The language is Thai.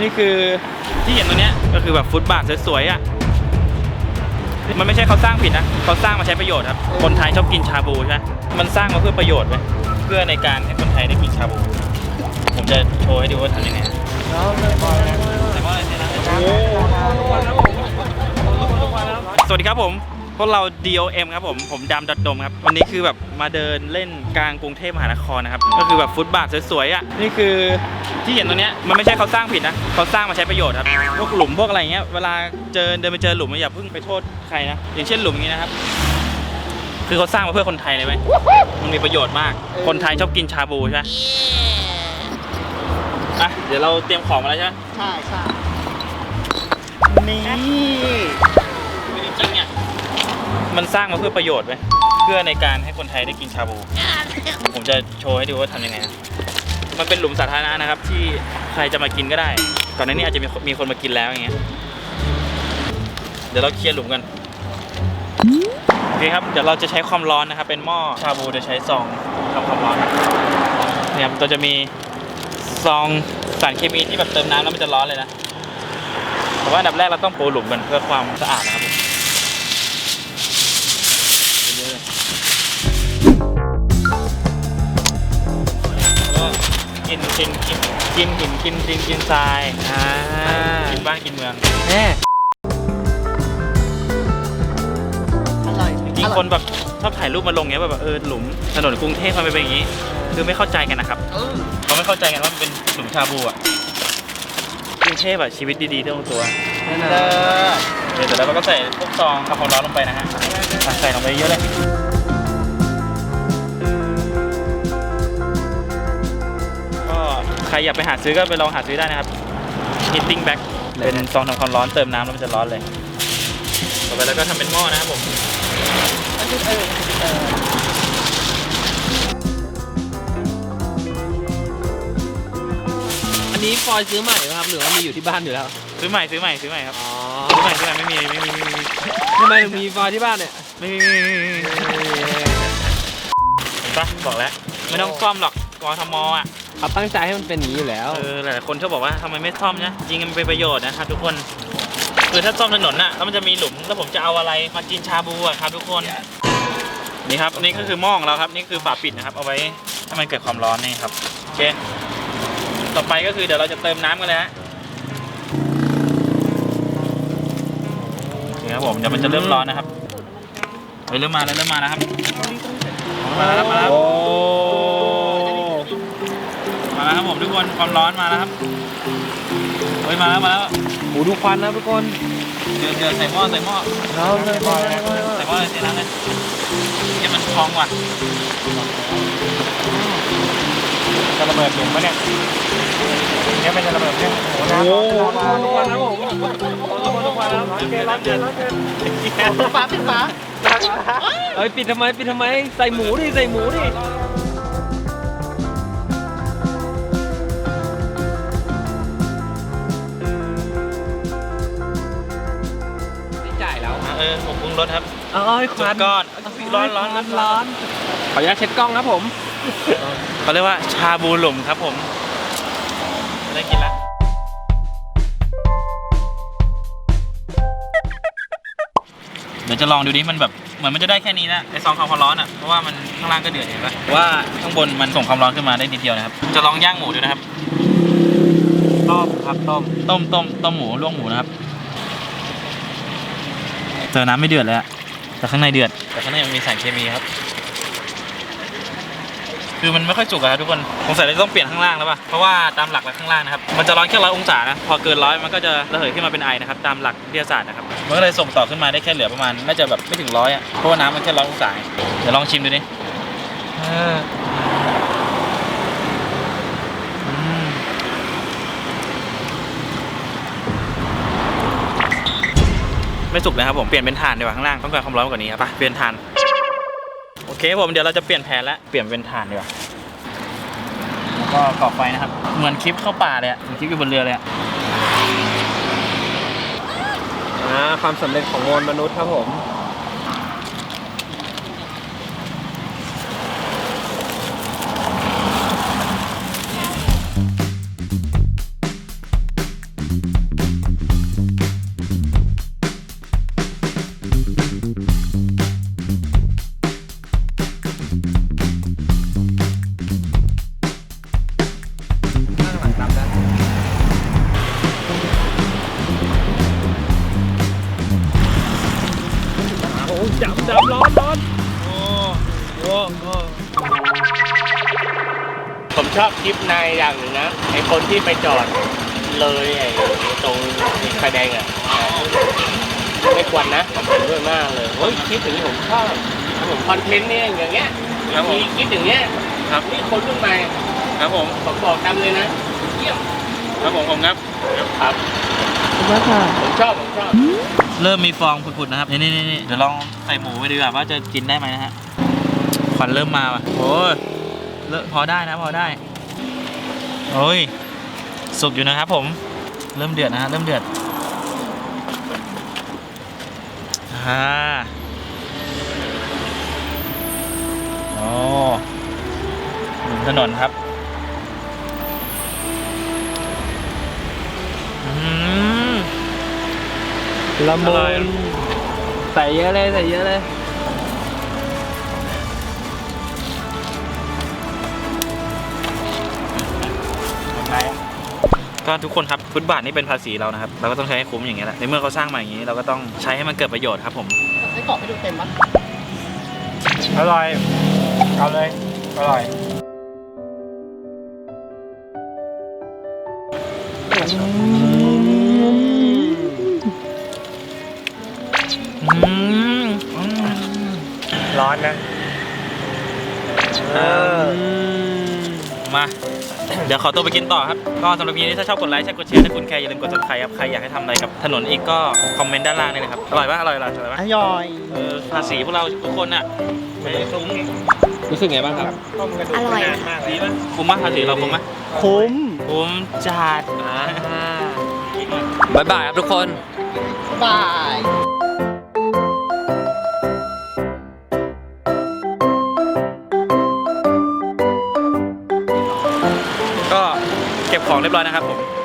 นี่คือที่เห็นตรงเนี้ยก็คือแบบฟุตบาทสวยๆอะมันไม่ใช่เขาสร้างผิดนะเขาสร้างมาใช้ประโยชน์ครับคนไทยชอบกินชาบูใช่ไหมมันสร้างมาเพื่อประโยชน์ไหมเพื่อในการให้คนไทยได้กินชาบู ผมจะโชว์ให้ดูว่าทำยังไงแต่ว่าอะไรเนี่ยนะสวัสดีครับผม พวกเรา DOM ครับผม ผมดำดัดดมครับ วันนี้คือแบบมาเดินเล่นกลางกรุงเทพมหานครนะครับ ก็คือแบบฟุตบาทสวยๆอะ นี่คือที่เห็นตรงเนี้ยมันไม่ใช่เขาสร้างผิดนะ เขาสร้างมาใช้ประโยชน์ครับ พวกหลุมพวกอะไรเงี้ย เวลาเจอเดินไปเจอหลุมอย่าเพิ่งไปโทษใครนะ อย่างเช่นหลุมอย่างนี้นะครับ คือเขาสร้างมาเพื่อคนไทยเลยไหมมันมีประโยชน์มาก คนไทยชอบกินชาบูใช่ไหมอะ เดี๋ยวเราเตรียมของมาแล้วใช่ไหมใช่ใช่นี่ มันสร้างมาเพื่อประโยชน์ไหมเพื่อในการให้คนไทยได้กินชาบู ผมจะโชว์ให้ดูว่าทำยังไงนะมันเป็นหลุมสาธารณะนะครับ ที่ใครจะมากินก็ได้ ก่อนหน้านี้อาจจะมีมีคนมากินแล้วอย่างเงี้ยเดี๋ยวเราเคลียร์หลุมกันโอเคครับเดี๋ยวเราจะใช้ความร้อนนะครับ เป็นหม้อชาบูจะใช้ซองทำความร้อนเนี่ยครับเราจะมีซองสารเคมีที่แบบเติมน้ำแล้วมันจะร้อนเลยนะแต่ว่าอันดับแรกเราต้องปูหลุมกันเพื่อความสะอาดนะครับ กินกินกินกินหินกินดินกินทรายอ่ากินบ้านกินเมืองแน่อร่อยจริงๆคนแบบชอบถ่ายรูปมาลงเงี้ยแบบเออหลุมถนนกรุงเทพมันเป็นอย่างนี้ คือไม่เข้าใจกันนะครับเออเขาไม่เข้าใจกันว่ามันเป็นหลุมชาบูอะกรุงเทพอะชีวิตดีๆต้องตัวแน่นเลิอนศเดี๋ยวเสร็จแล้วเราก็ใส่พวกซองกับความร้อนลงไปนะฮะใส่ลงไปเยอะเลย รอยากไปหาซื้อก็ไปลองหาซื้อได้นะครับ heating bag เป็นซองทำความร้อนเติมน้ำแล้วมันจะร้อนเลย ต่อไปแล้วก็ทำเป็นหม้อนะครับผมอันนี้ฟอยซื้อใหม่ไหมครับหรือว่ามีอยู่ที่บ้านอยู่แล้ว ซื้อใหม่ซื้อใหม่ซื้อใหม่ครับ อ๋อซื้อใหม่ซื้อใหม่ไม่มีไม่มีไม่มีทำไมถึงมีฟอยที่บ้านเนี่ย ไม่มีไม่มีไม่มีเห็นปะบอกแล้ว ไม่ต้องซ่อมหรอกกทมอะ เขาตั้งใจให้มันเป็นอย่างนี้อยู่แล้ว เออหลายๆคนชอบบอกว่าทำไมไม่ซ่อมนะจริงๆมันเป็นประโยชน์นะครับทุกคนคือถ้าซ่อมถนนน่ะแล้วมันจะมีหลุมแล้วผมจะเอาอะไรมากินชาบูอะครับทุกคนนี่ครับนี่ก็คือหม้อของเราครับนี่คือฝาปิดนะครับ เอาไว้ให้มันเกิดความร้อนนี่ครับโอเคต่อไปก็คือเดี๋ยวเราจะเติมน้ำกันเลยฮะโอเคครับผมเดี๋ยวมันจะเริ่มร้อนนะครับเฮ้ยเริ่มมาแล้วเริ่มมาแล้วครับมาแล้วครับมาแล้วโอ้ แล้วครับผมทุกคนความร้อนมาแล้วครับเฮ้ยมาแล้วมาแล้วโหดูควันนะทุกคนเดือดเดือดใส่หม้อใส่หม้อเราเลยฟอยเลยใส่หม้อเลยใส่น้ำเลยให้มันพองว่ะจะระเบิดหลุมปะเนี่ยเนี่ยมันจะระเบิดเนี่ยโอ้โหโอ้น้ำโหทุกคนนะผมทุกคนทุกคนนะเดือดร้อนเดือดร้อนเดือดปิดฝาปิดฝาเอ้ยปิดทำไมปิดทำไมใส่หมูดิใส่หมูดิ รุงรสครับเอ้ยคสุวัดนก้อนร้อนร้อนร้อนร้อนขออนุญาตเช็ดกล้องครับผม เขาเรียกว่าชาบูหลุมครับผมได้กินแล้วเดี๋ยวจะลองดูดิมันแบบเหมือนมันจะได้แค่นี้นะไอซองความร้อนอะเพราะว่ามันข้างล่างก็เดือดเห็นปะว่าข้างบนมันส่งความร้อนขึ้นมาได้นิดเดียวนะครับ จะลองย่างหมูดูนะครับ ต้มครับต้มต้มต้มต้มหมูลวกหมูนะครับ เจอน้ำไม่เดือดเลยอะแต่ข้างในเดือด แต่ข้างในมันมีสารเคมีครับ คือมันไม่ค่อยจุกอะครับทุกคนสงสัยเราจะต้องเปลี่ยนข้างล่างแล้วป่ะ เพราะว่าตามหลักแล้วข้างล่างนะครับ มันจะร้อนแค่ร้อยองศานะ พอเกินร้อยมันก็จะระเหยขึ้นมาเป็นไอนะครับ ตามหลักวิทยาศาสตร์นะครับ มันก็เลยส่งต่อขึ้นมาได้แค่เหลือประมาณ น่าจะแบบไม่ถึงร้อยอะเพราะว่าน้ำมันแค่ร้อยองศาไงเดี๋ยวลองชิมดูดิ ไม่สุกนะครับผมเปลี่ยนเป็นถ่านดีกว่าข้างล่างต้องการความร้อนมากว่านี้ครับไปเปลี่ยนถ่านโอเคผมเดี๋ยวเราจะเปลี่ยนแผนแล้วเปลี่ยนเป็นถ่านดีกว่าแล้วก็ก่อไฟนะครับ เหมือนคลิปเข้าป่าเลยอะเหมือนคลิปอยู่บนเรือเลยอะอ่าความสำเร็จของมวลมนุษย์ครับผม จับจับร้อนร้อนโอ้โหโอ้ผมชอบคลิปนายอย่างหนึ่งนะไอคนที่ไปจอดเลยไอ้ตรงไฟแดงอะไม่ควรนะผมเห็นด้วยมากเลยเฮ้ยคลิปอย่างนี้ผมชอบผมคอนเทนต์เนี่ยอย่างเงี้ยครับผม มีคลิปอย่างเงี้ยครับนี่คนรุ่นใหม่ครับผมผมบอกตามเลยนะเยี่ยมครับผมผมครับ ครับผมชอบผมชอบ เริ่มมีฟองผุดๆนะครับ นี่นี่นี่เดี๋ยวลองใส่หมูไปดีกว่าว่าจะกินได้ไหมนะฮะควันเริ่มมาว่ะโอ้ยเริ่มพอได้นะพอได้ โอ้ย สุกอยู่นะครับผม เริ่มเดือดนะฮะเริ่มเดือดอ่าโอ้หนุนถนนครับ อืม ละอมุร่อยนใส่เยอะเลยใส่เยอะเลยก็ทุกคนครับฟุตบาทนี่เป็นภาษีเรานะครับ เราก็ต้องใช้ให้คุ้มอย่างเงี้ยแหละในเมื่อเขาสร้างมาอย่างนี้ เราก็ต้องใช้ให้มันเกิดประโยชน์ครับผม ไส้กรอกไม่ดูเต็มมั้ยอร่อย เอาเลย อร่อย อื ร้อนนะเออมา เดี๋ยวขอตัวไปกินต่อครับ ก็สำหรับวันนี้ถ้าชอบกดไลค์ใช่กดแชร์ถ้าคุณแคร์อย่าลืมกด subscribe ครับ ใครอยากให้ทำอะไรกับถนนอีกก็คอมเมนต์ด้านล่างนี่เลยครับ อร่อยปะอร่อยอร่อยอร่อยปะอร่อยเออภาษีพวกเราทุกคนอะไม่ได้คุ้มรู้สึกไงบ้างครับต้มกระดูกอร่อยนานมากเลยดีปะคุ้มปะภาษีเราคุ้มปะคุ้มคุ้มจัดบ๊ายบายครับทุกคนบาย ของเรียบร้อยนะครับผม